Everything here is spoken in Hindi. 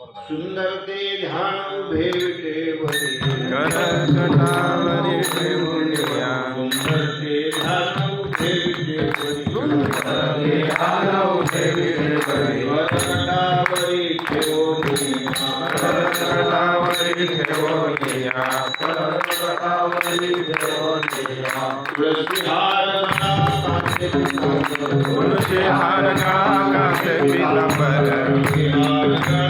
सुंदर ते ध्यान भेटे कर कटावरी ठेवण्या सुंदर ते ध्यान भेटे सुंदर ते ध्यान भेटे कर कटावरी ठेवण्या कर कटावरी ठेवण्या कर कटावरी ठेवण्या तुलसी हार का कांते का कांते पीतांबर तुलसी हार का